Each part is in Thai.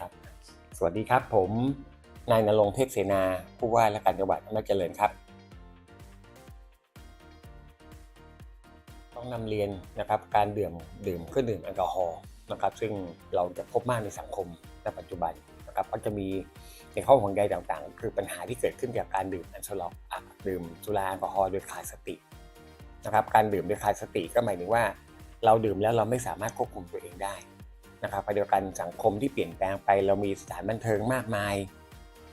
ครับสวัสดีครับ ผมนายนรงเทพเสนาผู้ว่าและการจังหวัดอำนาจเจริญครับ ต้องนำเรียนนะครับการดื่มดื่มเครื่องดื่มแอลกอฮอล์นะครับ ซึ่งเราจะพบมากในสังคมในปัจจุบันนะครับก็จะมีในข้อห่วงใยต่างๆ คือปัญหาที่เกิดขึ้นจากการดื่มแอลกอฮอล์ดื่มสุราแอลกอฮอล์โดยขาดสตินะครับการดื่มโดยขาดสติก็หมายถึงว่า เราดื่มแล้วเราไม่สามารถควบคุมตัวเองได้ นะครับไปเดียวกันสังคมที่เปลี่ยนแปลงไปเรามีสถานบันเทิงมากมาย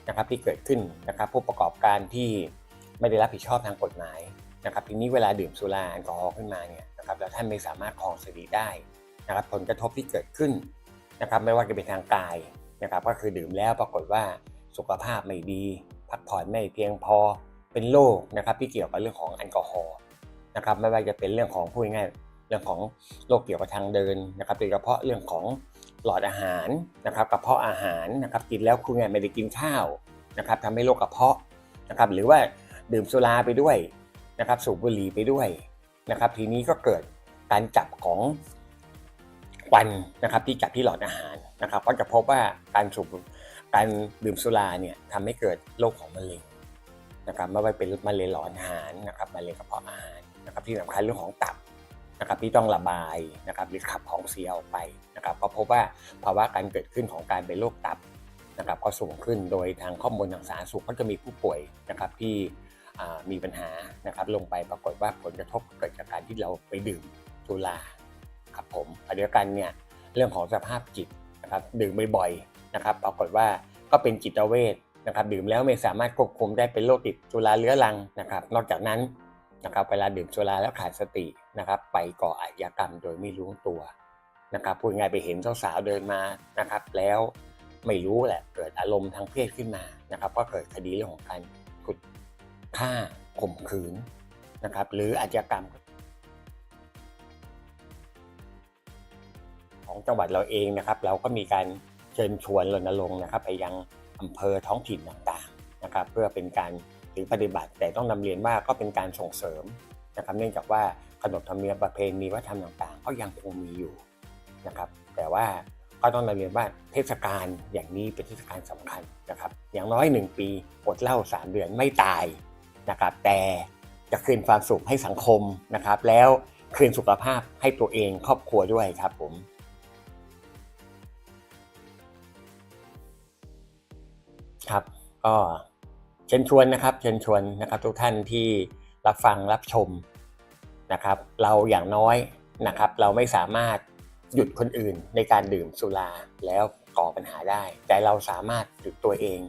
นะครับที่เกิดขึ้นนะครับผู้ประกอบการที่ไม่ได้รับผิดชอบทางกฎหมายนะครับทีนี้เวลาดื่มสุราแอลกอฮอล์ขึ้นมาเนี่ยนะครับแล้วท่านไม่สามารถครองสติได้นะครับผลกระทบที่เกิดขึ้นนะครับไม่ว่าจะเป็นทางกายนะครับก็คือดื่มแล้วปรากฏว่าสุขภาพไม่ดี พักผ่อนไม่เพียงพอเป็นโรคนะครับที่เกี่ยวกับเรื่องของแอลกอฮอล์นะครับไม่ว่าจะเป็นเรื่องของพูดง่าย เรื่องของโรคเกี่ยวกับทางเดินนะครับโดยเฉพาะเรื่องของหลอดอาหารนะครับกระเพาะอาหารนะครับกินแล้วคุณไงไม่ได้กินข้าวนะครับทำให้โรคกระเพาะนะครับหรือว่าดื่มสุราไปด้วยนะครับสูบบุหรี่ไปด้วยนะครับทีนี้ก็เกิดการจับของควันนะครับที่จับที่หลอดอาหารนะครับก็จะพบว่าการสูบการดื่มสุราเนี่ยทำให้เกิดโรคของมะเร็งนะครับไม่ว่าเป็นมะเร็งหลอดอาหารนะครับมะเร็งกระเพาะอาหารนะครับที่สำคัญเรื่องของตับ นะครับที่ต้องระบายนะครับหรือขับของเสียออกไปนะครับก็พบว่าภาวะการเกิดขึ้นของการเป็นโรคตับนะครับก็สูงขึ้นโดยทางข้อมูลทางสาธารณสุขก็จะมีผู้ป่วยนะครับที่มีปัญหานะครับลงไปปรากฏว่าผลกระทบเกิดจากการที่เราไปดื่มสุราครับผมขณะเดียวกันเนี่ยเรื่องของสภาพจิตนะครับดื่มบ่อยๆนะครับปรากฏว่าก็เป็นจิตเวชนะครับดื่มแล้วไม่สามารถควบคุมได้เป็นโรคติดสุราเรื้อรังนะครับ นอกจากนั้น นะครับเวลาดื่มสุราแล้วขาดสตินะครับ ไปก่ออาชญากรรมโดยไม่รู้ตัวนะครับพูดง่ายไปเห็นสาวๆเดินมานะครับ แล้วไม่รู้แหละเกิดอารมณ์ทางเพศขึ้นมานะครับ ก็เกิดคดีเรื่องของการขุดฆ่าข่มขืนนะครับ หรืออาชญากรรม ของจังหวัดเราเองนะครับ เราก็มีการเชิญชวนรณรงค์นะครับ ไปยังอำเภอท้องถิ่นต่าง นะครับเพื่อเป็นการหรือปฏิบัติแต่ต้องนำเรียนว่าก็เป็นการส่งเสริมนะครับเนื่องจากว่าขนบธรรมเนียมประเพณีวัฒนธรรมต่างๆ ก็ยังคงมีอยู่นะครับแต่ว่าก็ต้องนำเรียนว่าเทศกาลอย่างนี้เป็นเทศกาลสำคัญนะครับ อย่างน้อยหนึ่งปีอดเหล้าสามเดือนไม่ตายนะครับแต่จะคืนความสุขให้สังคมนะครับ แล้วคืนสุขภาพให้ตัวเองครอบครัวด้วยครับผมครับก็ เชิญชวนนะครับเชิญชวนนะครับทุกท่านที่รับฟังรับชมนะครับ เราอย่างน้อยนะครับ เราไม่สามารถหยุดคนอื่นในการดื่มสุราแล้วก่อปัญหาได้ แต่เราสามารถหยุดตัวเอง